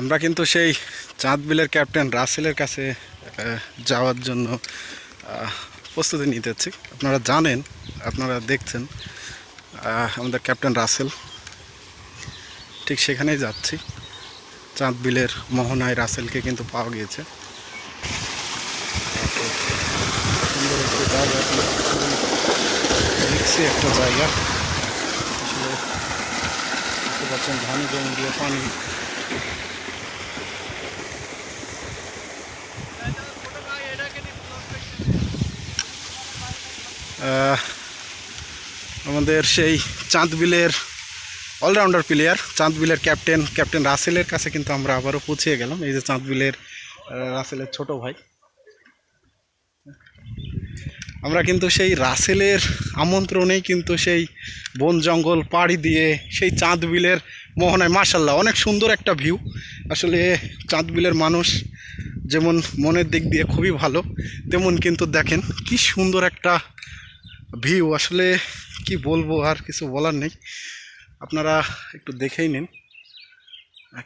আমরা কিন্তু সেই চাঁদ বিলের ক্যাপ্টেন রাসেলের কাছে যাওয়ার জন্য প্রস্তুতি নিতেছি আপনারা জানেন, আপনারা দেখছেন আমাদের ক্যাপ্টেন রাসেল ঠিক সেখানেই যাচ্ছি। চাঁদ বিলের মোহনায় রাসেলকে কিন্তু পাওয়া গিয়েছে। সুন্দর একটি জায়গা। আসলে দেখতে ধানি জমি দিয়ে পানি আমাদের সেই চাঁদ বিলের অলরাউন্ডার প্লেয়ার চাঁদ বিলের ক্যাপ্টেন ক্যাপ্টেন রাসেলের কাছে কিন্তু আমরা আবারও পৌঁছে গেলাম। এই যে চাঁদ বিলের রাসেলের ছোট ভাই। আমরা কিন্তু সেই রাসেলের আমন্ত্রণেই কিন্তু সেই বন জঙ্গল পাড়ি দিয়ে সেই চাঁদ বিলের মোহনায় মাসাল্লাহ অনেক সুন্দর একটা ভিউ আসলে চাঁদ বিলের মানুষ যেমন মনের দিক দিয়ে খুবই ভালো, তেমন কিন্তু দেখেন কি সুন্দর একটা ভিউ আসলে কি বলব, আর কিছু বলার নেই। আপনারা একটু দেখেই নিন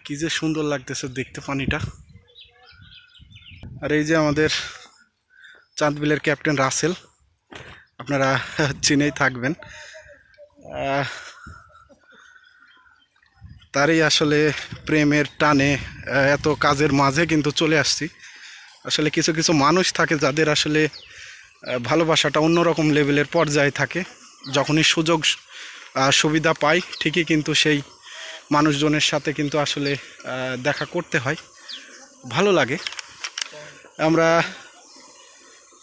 কি যে সুন্দর লাগতেছে দেখতে পানিটা। আর এই যে আমাদের চাঁদবিলের ক্যাপ্টেন রাসেল, আপনারা চিনেই থাকবেন। তারই আসলে প্রেমের টানে এত কাজের মাঝে কিন্তু চলে আসছি। আসলে কিছু কিছু মানুষ থাকে যাদের আসলে ভালোবাসাটা অন্যরকম লেভেলের পর্যায়ে থাকে। যখনই সুযোগ সুবিধা পাই ঠিকই কিন্তু সেই মানুষজনের সাথে কিন্তু আসলে দেখা করতে হয়। ভালো লাগে। আমরা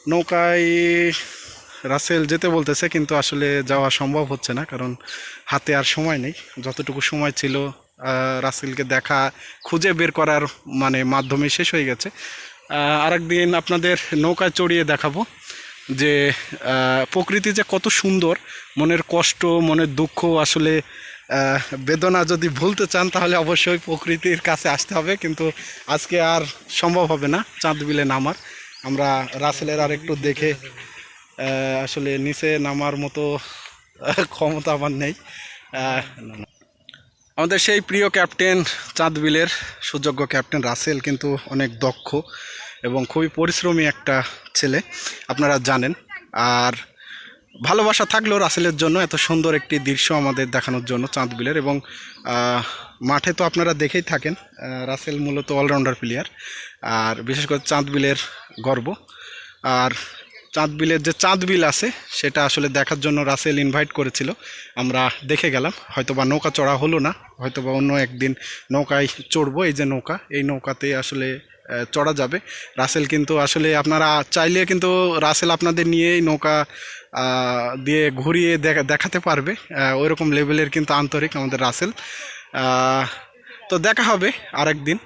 নৌকায় রাসেল যেতে বলতেছে কিন্তু আসলে যাওয়া সম্ভব হচ্ছে না কারণ হাতে আর সময় নেই। যতটুকু সময় ছিল রাসেলকে দেখা খুঁজে বের করার মানে মাধ্যমে শেষ হয়ে গেছে। আহ, আরেকদিন আপনাদের নৌকায় চড়িয়ে দেখাবো। যে প্রকৃতি যে কত সুন্দর, মনের কষ্ট, মনের দুঃখ, আসলে বেদনা যদি ভুলতে চান, তাহলে অবশ্যই প্রকৃতির কাছে আসতে হবে, কিন্তু আজকে আর সম্ভব হবে না, চাঁদ বিলে নামার। আমরা রাসেলের আর একটু দেখে আসলে নিচে নামার মতো ক্ষমতা আমার নেই। আমাদের সেই প্রিয় ক্যাপ্টেন চাঁদ বিলের সুযোগ্য ক্যাপ্টেন রাসেল কিন্তু অনেক দক্ষ। এবং খুবই পরিশ্রমী একটা ছেলে, আপনারা জানেন। আর ভালোবাসা থাকলেও রাসেলের জন্য এত সুন্দর একটি দৃশ্য আমাদের দেখানোর জন্য চাঁদ বিলের এবং মাঠে তো আপনারা দেখেই থাকেন রাসেল মূলত অলরাউন্ডার প্লেয়ার। আর বিশেষ করে চাঁদ বিলের গর্ব। আর চাঁদ বিলের যে চাঁদ বিল আছে, সেটা আসলে দেখার জন্য রাসেল ইনভাইট করেছিল। আমরা দেখে গেলাম হয়তো বা নৌকা চড়া হলো না হয়তো বা অন্য একদিন নৌকায় চড়বো, এই যে নৌকা, এই নৌকাতে আসলে চড়া যাবে। রাসেল কিন্তু আসলে আপনারা চাইলে কিন্তু রাসেল আপনাদের নিয়েই নৌকা দিয়ে ঘুরিয়ে দেখা, দেখাতে পারবে। ওইরকম লেভেলের কিন্তু আন্তরিক আমাদের রাসেল। তো দেখা হবে আরেক দিন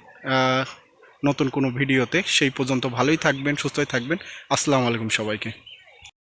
নতুন কোনো ভিডিওতে। সেই পর্যন্ত ভালোই থাকবেন, সুস্থই থাকবেন। আসসালামু আলাইকুম সবাইকে।